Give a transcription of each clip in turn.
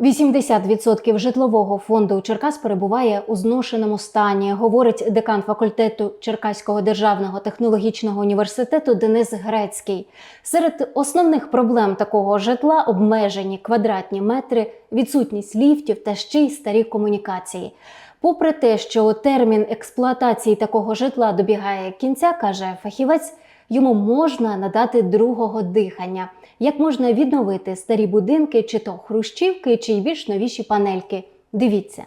80% житлового фонду Черкас перебуває у зношеному стані, говорить декан факультету Черкаського державного технологічного університету Денис Грецький. Серед основних проблем такого житла обмежені квадратні метри, відсутність ліфтів та ще й старі комунікації. Попри те, що термін експлуатації такого житла добігає кінця, каже фахівець, йому можна надати другого дихання. Як можна відновити старі будинки, чи то хрущівки, чи й більш новіші панельки? Дивіться.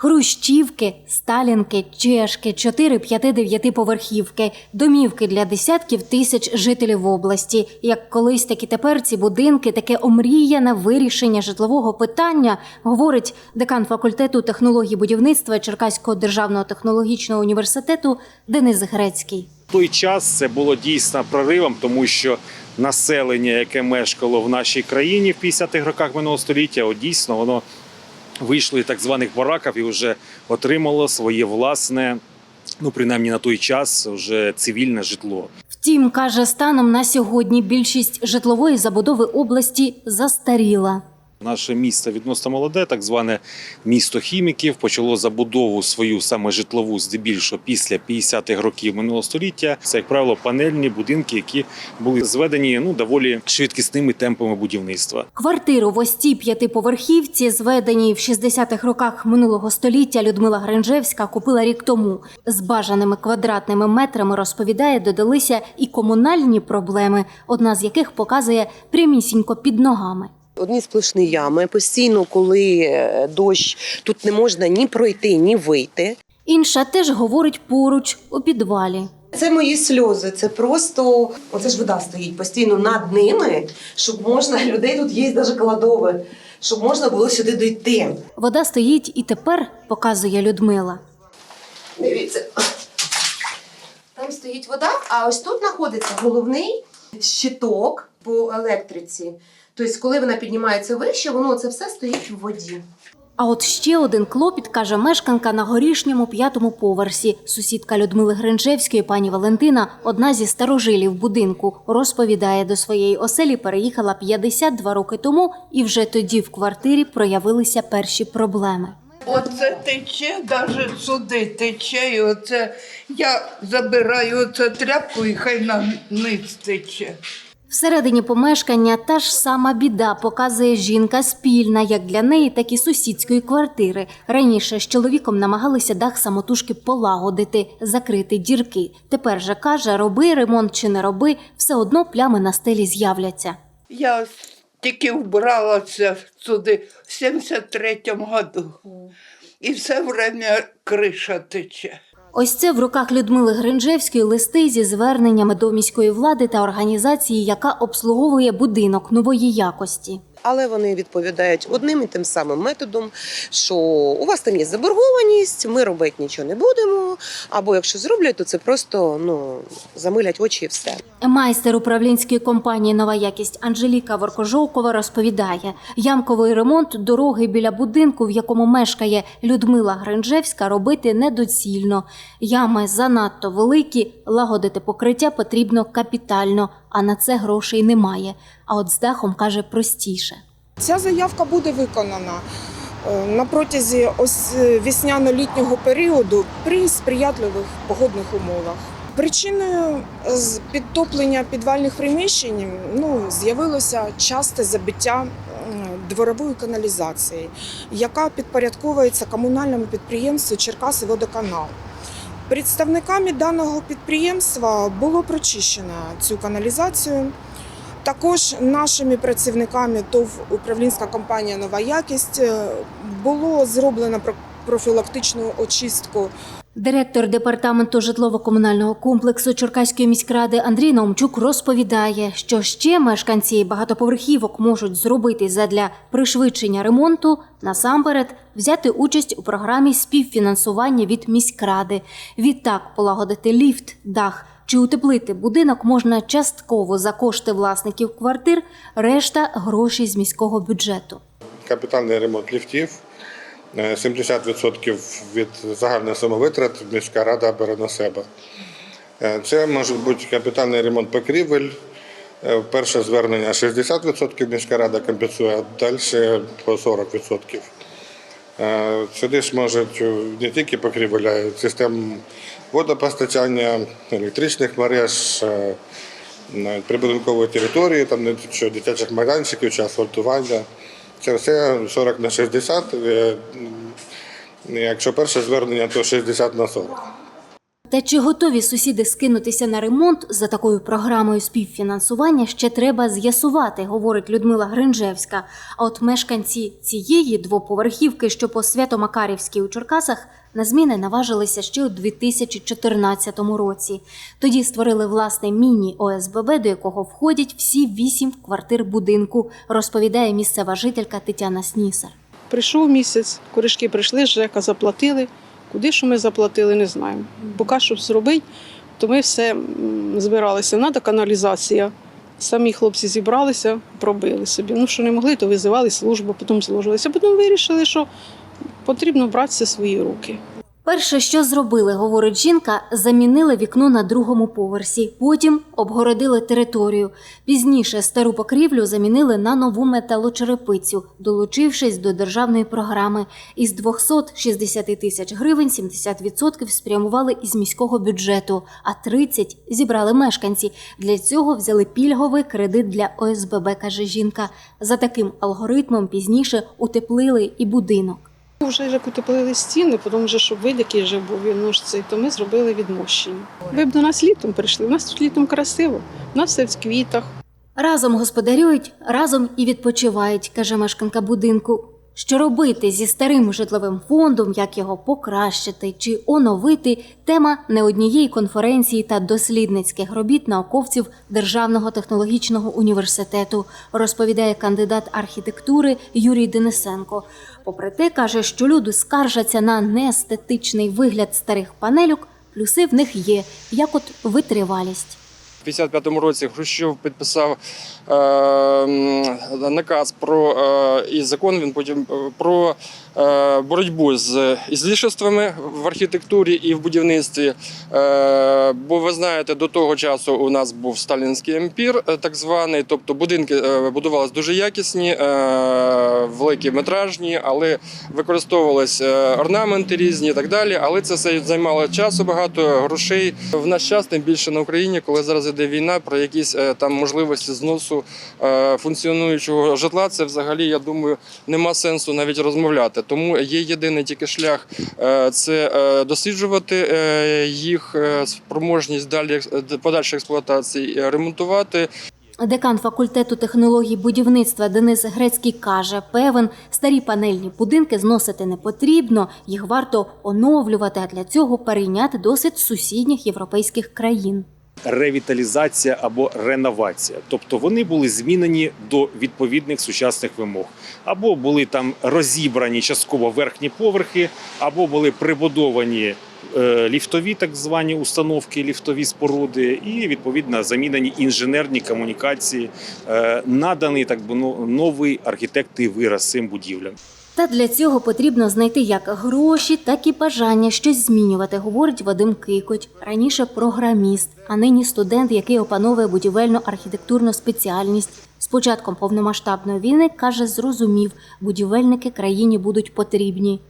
Хрущівки, сталінки, чешки, 4, 5, 9 поверхівки, домівки для десятків тисяч жителів області. Як колись, так і тепер ці будинки таке омріяне вирішення житлового питання, говорить декан факультету технологій будівництва Черкаського державного технологічного університету Денис Грецький. Той час це було дійсно проривом, тому що населення, яке мешкало в нашій країні в 50-х роках минулого століття, от дійсно воно вийшло із так званих бараків і вже отримало своє власне, ну принаймні на той час, вже цивільне житло. Втім, каже, станом на сьогодні більшість житлової забудови області застаріла. Наше місто відносно молоде, так зване місто хіміків, почало забудову свою саме житлову, здебільшого після 50-х років минулого століття. Це, як правило, панельні будинки, які були зведені ну доволі швидкісними темпами будівництва. Квартиру в ось цій п'ятиповерхівці, зведеній в 60-х роках минулого століття, Людмила Гринжевська купила рік тому. З бажаними квадратними метрами розповідає, додалися і комунальні проблеми, одна з яких показує прямісінько під ногами. Одні сплошні ями. Постійно, коли е, дощ, тут не можна ні пройти, ні вийти. Інша теж говорить поруч у підвалі. Це мої сльози. Це просто оце ж вода стоїть постійно над ними, щоб можна людей тут є навіть кладове, щоб можна було сюди дійти. Вода стоїть і тепер показує Людмила. Дивіться. Там стоїть вода, а ось тут знаходиться головний щиток по електриці. Тобто, коли вона піднімається вище, воно це все стоїть в воді. А от ще один клопіт, каже мешканка на горішньому п'ятому поверсі. Сусідка Людмили Гринчевської, пані Валентина, одна зі старожилів будинку, розповідає, до своєї оселі переїхала 52 роки тому, і вже тоді в квартирі проявилися перші проблеми. Оце тече, навіть сюди тече, і оце я забираю оце тряпку і хай на низ тече. Всередині помешкання та ж сама біда показує жінка спільна як для неї, так і сусідської квартири. Раніше з чоловіком намагалися дах самотужки полагодити, закрити дірки. Тепер же каже, роби ремонт чи не роби, все одно плями на стелі з'являться. Я тільки вбралася сюди в 73-му году. І все время криша тече. Ось це в руках Людмили Гринжевської листи зі зверненнями до міської влади та організації, яка обслуговує будинок нової якості. Але вони відповідають одним і тим самим методом, що у вас там є заборгованість, ми робити нічого не будемо. Або якщо зроблять, то це просто ну замилять очі і все. Майстер управлінської компанії Нова якість Анжеліка Воркожовкова розповідає: ямковий ремонт дороги біля будинку, в якому мешкає Людмила Гринжевська, робити недоцільно. Ями занадто великі, лагодити покриття потрібно капітально, а на це грошей немає. А от з дахом каже простіше. Ця заявка буде виконана е, на протязі ось е, весняно-літнього періоду при сприятливих погодних умовах. Причиною е, підтоплення підвальних приміщень ну, з'явилося часте забиття дворової каналізації, яка підпорядковується комунальному підприємству Черкаси водоканал. Представниками даного підприємства було прочищено цю каналізацію. Також нашими працівниками ТОВ управлінська компанія Нова якість було зроблено про- профілактичну очистку Директор департаменту житлово-комунального комплексу Черкаської міськради Андрій Наумчук розповідає, що ще мешканці багатоповерхівок можуть зробити задля пришвидшення ремонту насамперед взяти участь у програмі співфінансування від міськради. Відтак полагодити ліфт, дах, чи утеплити будинок можна частково за кошти власників квартир, решта гроші з міського бюджету. капітальний ремонт ліфтів. Е, 70% від загальної суми витрат міська рада бере на себе. Е, Це може бути капітальний ремонт покрівель. Е, Перше звернення 60% міська рада компенсує, а далі по 40%. Е, Сюди ж можуть е, не тільки покрівель, а й систем водопостачання, електричних мереж, е, прибудинкової території, там дитячих майданчиків чи асфальтування. Це все 40 на 60. е, Якщо перше звернення, то 60 на 40. Та чи готові сусіди скинутися на ремонт за такою програмою співфінансування ще треба з'ясувати, говорить Людмила Гринжевська. А от мешканці цієї двоповерхівки, що по Свято-Макарівській у Черкасах, на зміни наважилися ще у 2014 році. Тоді створили власне міні-ОСББ, до якого входять всі вісім квартир будинку, розповідає місцева жителька Тетяна Снісар. Прийшов місяць, корішки прийшли, ЖЕКа заплатили. Куди що ми заплатили, не знаємо. Поки що зробити, то ми все збиралися. Надо каналізація. Самі хлопці зібралися, пробили собі. Ну, що не могли, то визивали службу, потім зложилися. Потім вирішили, що потрібно братися свої руки. Перше, що зробили, говорить жінка, замінили вікно на другому поверсі. Потім обгородили територію. Пізніше стару покрівлю замінили на нову металочерепицю, долучившись до державної програми. Із 260 тисяч гривень 70% спрямували із міського бюджету, а 30 зібрали мешканці. Для цього взяли пільговий кредит для ОСББ, каже жінка. За таким алгоритмом пізніше утеплили і будинок. Вже як утеплили стіни, потім вже, щоб вид, який вже був ну, то ми зробили відмощення. Ви б до нас літом прийшли. У нас тут літом красиво, у нас все в квітах. Разом господарюють, разом і відпочивають, каже мешканка будинку. Що робити зі старим житловим фондом, як його покращити чи оновити тема не однієї конференції та дослідницьких робіт науковців Державного технологічного університету, розповідає кандидат архітектури Юрій Денисенко. Попри те, каже, що люди скаржаться на неестетичний вигляд старих панелюк, плюси в них є, як от витривалість. У 55-му році Хрущов підписав е, наказ про е, і закон. Він потім е, про боротьбу з ізлишествами в архітектурі і в будівництві. Е, бо ви знаєте, до того часу у нас був сталінський емпір, е, так званий. Тобто будинки е, будувалися дуже якісні, е, великі метражні, але використовувалися е, орнаменти різні і так далі. Але це все займало часу багато грошей. В наш час, тим більше на Україні, коли зараз іде війна, про якісь е, там можливості зносу е, функціонуючого житла, це взагалі, я думаю, нема сенсу навіть розмовляти. Тому є єдиний тільки шлях е, це е, досліджувати е, їх спроможність далі подальшої експлуатації, ремонтувати. Декан факультету технологій будівництва Денис Грецький каже, певен, старі панельні будинки зносити не потрібно, їх варто оновлювати, а для цього перейняти досвід сусідніх європейських країн. Ревіталізація або реновація. Тобто вони були змінені до відповідних сучасних вимог, або були там розібрані частково верхні поверхи, або були прибудовані. е, Ліфтові так звані установки, ліфтові споруди, і відповідно замінені інженерні комунікації, е, наданий так би ну, новий архітектний вираз цим будівлям. Та для цього потрібно знайти як гроші, так і бажання щось змінювати, говорить Вадим Кикоть. Раніше програміст, а нині студент, який опановує будівельну архітектурну спеціальність. З початком повномасштабної війни каже, зрозумів, будівельники країні будуть потрібні.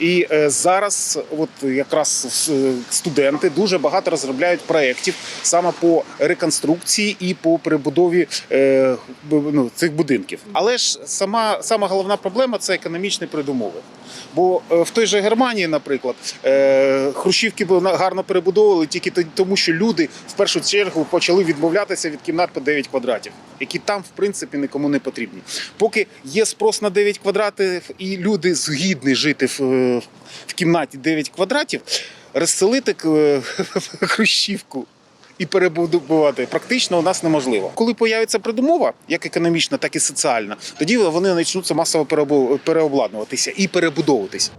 І е, зараз, от якраз студенти дуже багато розробляють проєктів саме по реконструкції і по перебудові е, ну, цих будинків. Але ж сама, сама головна проблема це економічні передумови. Бо е, в той же Германії, наприклад, е, хрущівки гарно перебудовували тільки тому, що люди в першу чергу почали відмовлятися від кімнат по 9 квадратів, які там в принципі нікому не потрібні. Поки є спрос на 9 квадратів і люди згідні жити в, е, в кімнаті 9 квадратів, розселити е, хрущівку. І перебудувати практично у нас неможливо. Коли появиться придумова, як економічна, так і соціальна, тоді вони почнуться масово переобладнуватися і перебудовуватися.